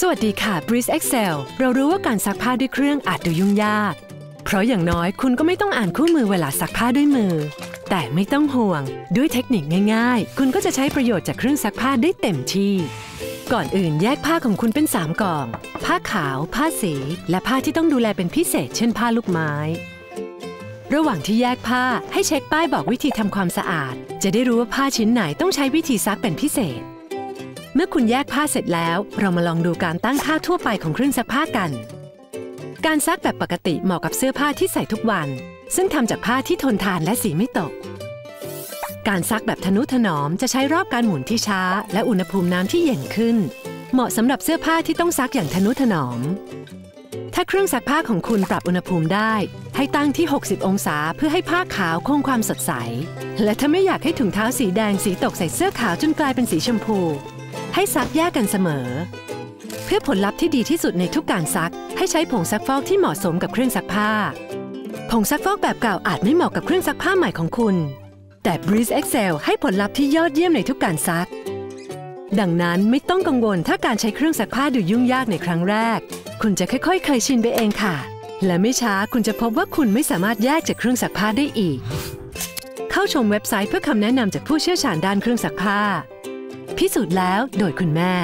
สวัสดีค่ะ Breeze Excel เรารู้ว่าการซักผ้าด้วยเครื่องอาจดูยุ่งยาก เพราะอย่างน้อยคุณก็ไม่ต้องอ่านคู่มือเวลาซักผ้าด้วยมือ แต่ไม่ต้องห่วง ด้วยเทคนิคง่ายๆ คุณก็จะใช้ประโยชน์จากเครื่องซักผ้าได้เต็มที่ ก่อนอื่นแยกผ้าของคุณเป็น 3กล่อง ผ้าขาว ผ้าสี และผ้าที่ต้องดูแลเป็นพิเศษ เช่นผ้าลูกไม้ ระหว่างที่แยกผ้าให้เช็คป้ายบอกวิธีทำความสะอาด จะได้รู้ว่าผ้าชิ้นไหนต้องใช้วิธีซักเป็นพิเศษ เมื่อคุณแยกผ้าเสร็จแล้ว เรามาลองดูการตั้งค่าทั่วไปของเครื่องซักผ้ากัน การซักแบบปกติเหมาะกับเสื้อผ้าที่ใส่ทุกวัน ซึ่งทำจากผ้าที่ทนทานและสีไม่ตก การซักแบบทนุถนอมจะใช้รอบการหมุนที่ช้า และอุณหภูมิน้ำที่เย็นขึ้น เหมาะสำหรับเสื้อผ้าที่ต้องซักอย่างทนุถนอม ถ้าเครื่องซักผ้าของคุณปรับอุณหภูมิได้ ให้ตั้งที่ 60 องศาเพื่อให้ผ้าขาวคงความสดใส และถ้าไม่อยากให้ถุงเท้าสีแดงสีตกใส่เสื้อขาวจนกลายเป็นสีชมพู ให้ซักแยกกันเสมอ เพื่อผลลัพธ์ที่ดีที่สุดในทุกการซัก ให้ใช้ผงซักฟอกที่เหมาะสมกับเครื่องซักผ้า ผงซักฟอกแบบเก่าอาจไม่เหมาะกับเครื่องซักผ้าใหม่ของคุณ แต่ Breeze Excel ให้ผลลัพธ์ที่ยอดเยี่ยมในทุกการซัก ดังนั้นไม่ต้องกังวลถ้าการใช้เครื่องซักผ้าดูยุ่งยากในครั้งแรก คุณจะค่อยๆ เคยชินไปเองค่ะ และไม่ช้าคุณจะพบว่าคุณไม่สามารถแยกจากเครื่องซักผ้าได้อีก เข้าชมเว็บไซต์เพื่อคำแนะนำจากผู้เชี่ยวชาญด้านเครื่องซักผ้า พิสูจน์แล้วโดยคุณแม่